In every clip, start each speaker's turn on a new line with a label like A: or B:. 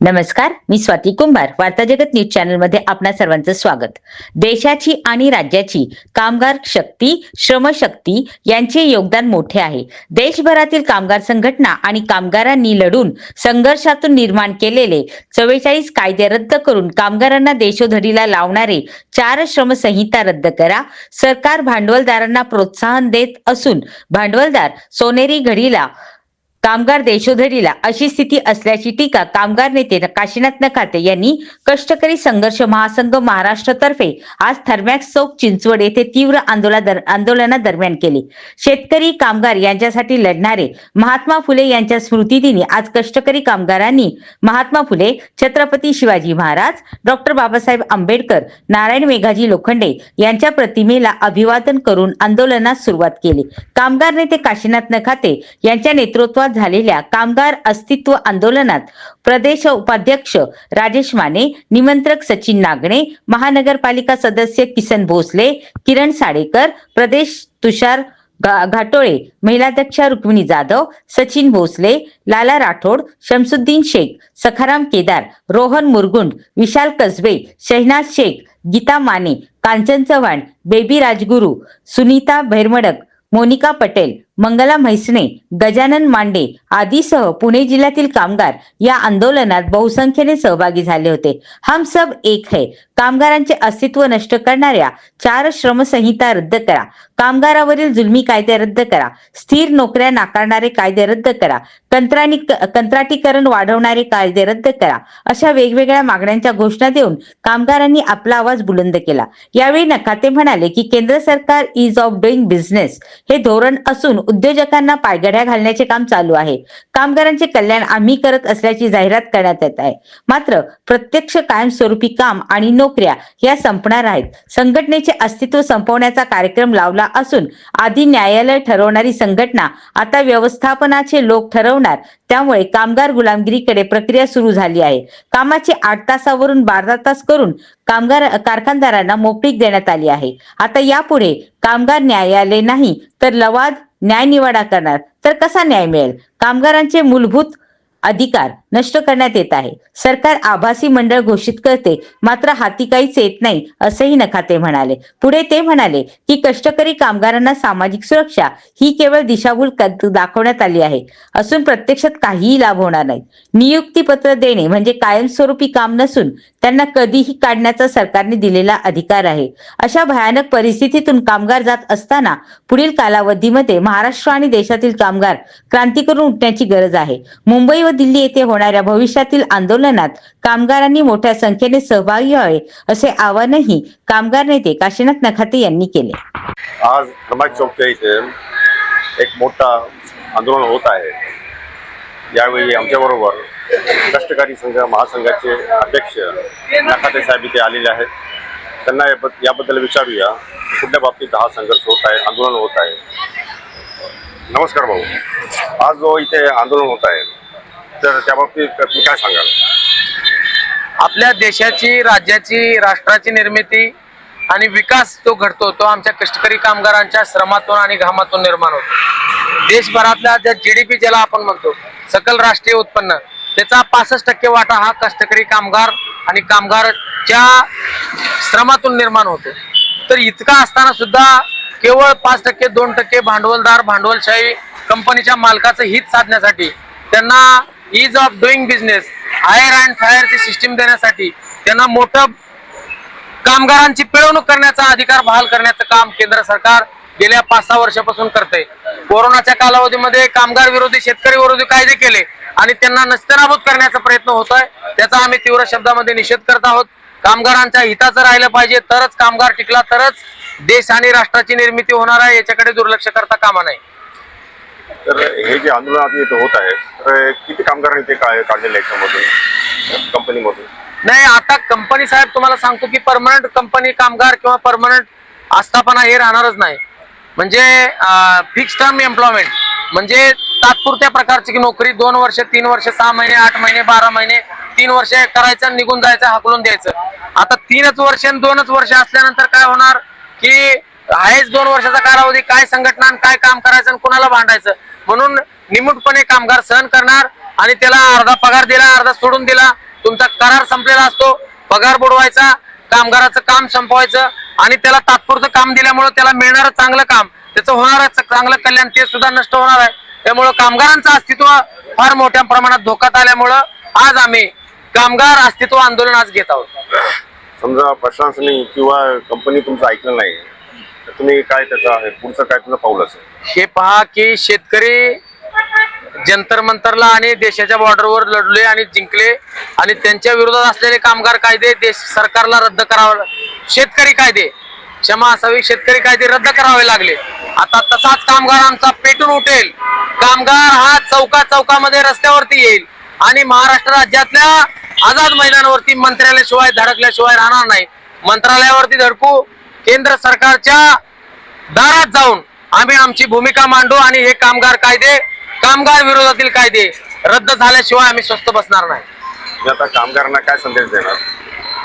A: नमस्कार मी स्वाती कुंभार. वार्ता जगत न्यूज चॅनलमध्ये आपणा सर्वांचं स्वागत. देशाची आणि राज्याची कामगार शक्ती श्रमशक्ती यांचे योगदान मोठे आहे. देशभरातील कामगार संघटना आणि कामगारांनी लढून संघर्षातून निर्माण केलेले चव्वेचाळीस कायदे रद्द करून कामगारांना देशोधडीला लावणारे चार श्रमसंहिता रद्द करा. सरकार भांडवलदारांना प्रोत्साहन देत असून भांडवलदार सोनेरी घडीला कामगार देशोधडीला अशी स्थिती असल्याची टीका कामगार नेते काशीनाथ नखाते यांनी कष्टकरी संघर्ष महासंघ महाराष्ट्रतर्फे आज थर्मॅक्स चौक चिंचवड येथे तीव्र आंदोलना आंदोलनादरम्यान केले. शेतकरी कामगार यांच्यासाठी लढणारे महात्मा फुले यांच्या स्मृतिदिनी आज कष्टकरी कामगारांनी महात्मा फुले छत्रपती शिवाजी महाराज डॉक्टर बाबासाहेब आंबेडकर नारायण मेघाजी लोखंडे यांच्या प्रतिमेला अभिवादन करून आंदोलनास सुरुवात केली. कामगार नेते काशीनाथ नखाते यांच्या नेतृत्वात झालेल्या कामगार अस्तित्व आंदोलनात प्रदेश उपाध्यक्ष राजेश माने निमंत्रक सचिन नागणे महानगरपालिका सदस्य किसन भोसले किरण साडेकर प्रदेश तुषार घाटोळे महिलाध्यक्षा रुक्मिणी जाधव सचिन भोसले लाला राठोड शमसुद्दीन शेख सखाराम केदार रोहन मुरगुंड विशाल कसबे शहनाज शेख गीता माने कांचन चव्हाण बेबी राजगुरू सुनीता भैरमडक मोनिका पटेल मंगला म्हैसणे गजानन मांडे आदीसह पुणे जिल्ह्यातील कामगार या आंदोलनात बहुसंख्येने सहभागी झाले होते. हम सब एक है. कामगारांचे अस्तित्व नष्ट करणाऱ्या चार श्रमसंहिता रद्द करा. कामगारावरील जुलमी कायदे रद्द करा. स्थिर नोकऱ्या नाकारणारे कायदे रद्द करा. कंत्राणी कंत्राटीकरण वाढवणारे कायदे रद्द करा. अशा वेगवेगळ्या मागण्यांच्या घोषणा देऊन कामगारांनी आपला आवाज बुलंद केला. यावेळी नकाते म्हणाले की केंद्र सरकार इज ऑफ डुईंग बिझनेस हे धोरण असून उद्योजकांना पायगड्या घालण्याचे काम चालू आहे. कामगारांचे कल्याण आम्ही करत असल्याची जाहिरात करण्यात येत आहे. मात्र प्रत्यक्ष कायमस्वरूपी काम आणि नोकऱ्या या संपणार आहेत. संघटनेचे अस्तित्व संपवण्याचा कार्यक्रम लावला असून आधी न्यायालय ठरवणारी संघटना आता व्यवस्थापनाचे लोक ठरवणार. त्यामुळे कामगार गुलामगिरीकडे प्रक्रिया सुरू झाली आहे. कामाचे आठ तासावरून बारा तास करून कामगार कारखानदारांना मोकळीक देण्यात आली आहे. आता यापुढे कामगार न्यायालय नाही तर लवाद न्याय निवाडा करणार. तर कसा न्याय मिळेल? कामगारांचे मूलभूत अधिकार नष्ट करण्यात येत आहे. सरकार आभासी मंडळ घोषित करते मात्र हाती काहीच येत नाही असंही नखाते म्हणाले. पुढे ते म्हणाले की कष्टकरी कामगारांना सामाजिक सुरक्षा ही केवळ दिशाभूल दाखवण्यात आली आहे. असून प्रत्यक्षात काहीही लाभ होणार नाही. नियुक्तीपत्र देणे म्हणजे कायमस्वरूपी काम नसून त्यांना कधीही काढण्याचा सरकारने दिलेला अधिकार आहे. अशा भयानक परिस्थितीतून कामगार जात असताना पुढील कालावधीमध्ये महाराष्ट्र आणि देशातील कामगार क्रांती करून उठण्याची गरज आहे. मुंबई व दिल्ली येथे होणाऱ्या भविष्यातील आंदोलनात कामगारांनी मोठ्या संख्येने सहभागी व्हावे असे आवाहनही कामगार नेते काशीनाथ नखाते यांनी केले.
B: आज रमाज चौकच्या इथे एक मोठा आंदोलन होत आहे. यावेळी आमच्याबरोबर कष्टकारी संघ महासंघाचे अध्यक्ष नखाते साहेब इथे आलेले आहेत. त्यांना याबद्दल विचारूया. कुठल्या बाबतीत हा संघर्ष होत आहे आंदोलन होत आहे? नमस्कार भाऊ. आज जो इथे आंदोलन होत आहे तर त्याबाबतीत तुम्ही काय सांगाल?
C: आपल्या देशाची राज्याची राष्ट्राची निर्मिती आणि विकास जो घडतो तो आमच्या कष्टकरी कामगारांच्या श्रमातून आणि घामातून निर्माण होतो. देशभरातल्या ज्या जीडीपी ज्याला आपण म्हणतो सकल राष्ट्रीय उत्पन्न त्याचा पासष्ट टक्के वाटा हा कष्टकरी कामगार आणि कामगारच्या श्रमातून निर्माण होतो. तर इतका असताना सुद्धा केवळ पाच टक्के दोन टक्के भांडवलदार भांडवलशाही कंपनीच्या मालकाचं हित साधण्यासाठी त्यांना ease of doing business hire and फायरची system देण्यासाठी त्यांना मोठं कामगारांची पिळवणूक करण्याचा अधिकार बहाल करण्याचं काम केंद्र सरकार गेल्या पाच सहा वर्षापासून करते कोरोनाच्या कालावधीमध्ये कामगार विरोधी शेतकरी विरोधी कायदे केले आणि त्यांना नस्तनाबूत करण्याचा प्रयत्न होतोय. त्याचा आम्ही तीव्र शब्दामध्ये निषेध करत आहोत. कामगारांच्या हिताचं राहिलं पाहिजे तरच कामगार टिकला तरच देश आणि राष्ट्राची निर्मिती होणार आहे याच्याकडे दुर्लक्ष करता कामा नये.
B: तर हे जे आंदोलन आता इथं होत आहे तर किती कामगारांनी ते काय काढलेलं आहे याच्यामधून कंपनीमधून?
C: नाही आता कंपनी साहेब तुम्हाला सांगतो की परमनंट कंपनी कामगार किंवा परमनंट आस्थापना हे राहणारच नाही. म्हणजे फिक्स टर्म एम्प्लॉयमेंट म्हणजे तात्पुरत्या प्रकारची की नोकरी दोन वर्ष तीन वर्ष सहा महिने आठ महिने बारा महिने तीन वर्ष करायचं निघून जायचं हाकलून द्यायचं. आता तीनच वर्ष आणि दोनच वर्ष असल्यानंतर काय होणार की आहेच दोन वर्षाचा कालावधी. काय संघटना काय काम करायचं आणि कुणाला भांडायचं? म्हणून निमूटपणे कामगार सहन करणार आणि त्याला अर्धा पगार दिला अर्धा सोडून दिला. तुमचा करार संपलेला असतो. पगार बुडवायचा कामगाराचं काम संपवायचं आणि त्याला तात्पुरतं काम दिल्यामुळे त्याला मिळणारं चांगलं काम त्याचं होणारं चांगलं कल्याण ते सुद्धा नष्ट होणार आहे. त्यामुळं कामगारांचं अस्तित्व फार मोठ्या प्रमाणात धोक्यात आल्यामुळं आज आम्ही कामगार अस्तित्व आंदोलन आज घेत आहोत.
B: समजा प्रशासनाने किंवा कंपनी तुमचं ऐकलं नाही. तर तुम्ही काय त्याचा आहे? पुढचं काय तुझं पाऊल असेल?
C: हे पहा की शेतकरी जंतर मंतरला आणि देशाच्या बॉर्डरवर लढले आणि जिंकले आणि त्यांच्या विरोधात असलेले कामगार कायदे देश सरकारला रद्द करावे शेतकरी कायदे. क्षमा असावी शेतकरी कायदे रद्द करावे लागले. आता तसाच कामगार आमचा पेटून उठेल. कामगार हा चौका चौकामध्ये रस्त्यावरती येईल आणि महाराष्ट्र राज्यातल्या आझाद मैदानावरती मंत्र्यालयाशिवाय धडकल्याशिवाय राहणार नाही. मंत्रालयावरती धडकू केंद्र सरकारच्या दारात जाऊन आम्ही आमची भूमिका मांडू आणि हे कामगार कायदे कामगार विरोधातील कायदे रद्द झाल्याशिवाय आम्ही स्वस्त बसणार नाही.
B: तुम्ही आता कामगारांना काय संदेश देणार?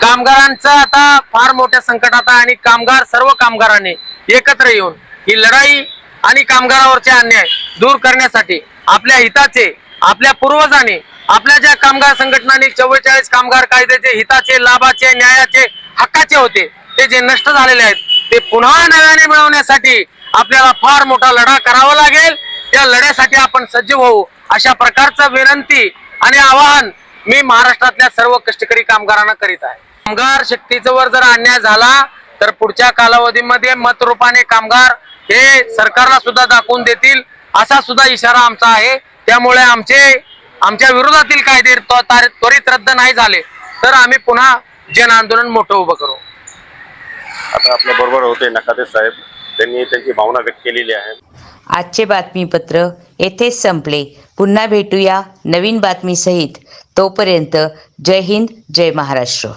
C: कामगारांचं आता फार मोठ्या संकटात आहे आणि कामगार सर्व कामगारांनी एकत्र येऊन ही लढाई आणि कामगारावरचे अन्याय दूर करण्यासाठी आपल्या हिताचे आपल्या पूर्वजांनी आपल्या ज्या कामगार संघटनांनी चव्वेचाळीस कामगार कायद्याचे हिताचे लाभाचे न्यायाचे हक्काचे होते ते जे नष्ट झालेले आहेत ते पुन्हा नव्याने मिळवण्यासाठी आपल्याला फार मोठा लढा करावा लागेल. त्या लढ्यासाठी आपण सज्ज होऊ अशा प्रकारचं विनंती आणि आवाहन मी महाराष्ट्रातल्या सर्व कष्टकरी कामगारांना करीत आहे. कामगार शक्तीचं वर जर अन्याय झाला तर पुढच्या कालावधीमध्ये मतरूपाने कामगार हे सरकारला सुद्धा दाखवून देतील असा सुद्धा इशारा आमचा आहे. त्यामुळे आमचे आमच्या विरोधातील कायदे त्वरित रद्द नाही झाले तर आम्ही पुन्हा जन आंदोलन मोठं उभं करू.
B: आता आपल्या बरोबर होते नकाते साहेब. त्यांनी त्यांची भावना व्यक्त केलेली आहे.
A: आजचे बातमीपत्र येथेच संपले. पुन्हा भेटूया नवीन बातमीसहित. तोपर्यंत जय हिंद जय महाराष्ट्र.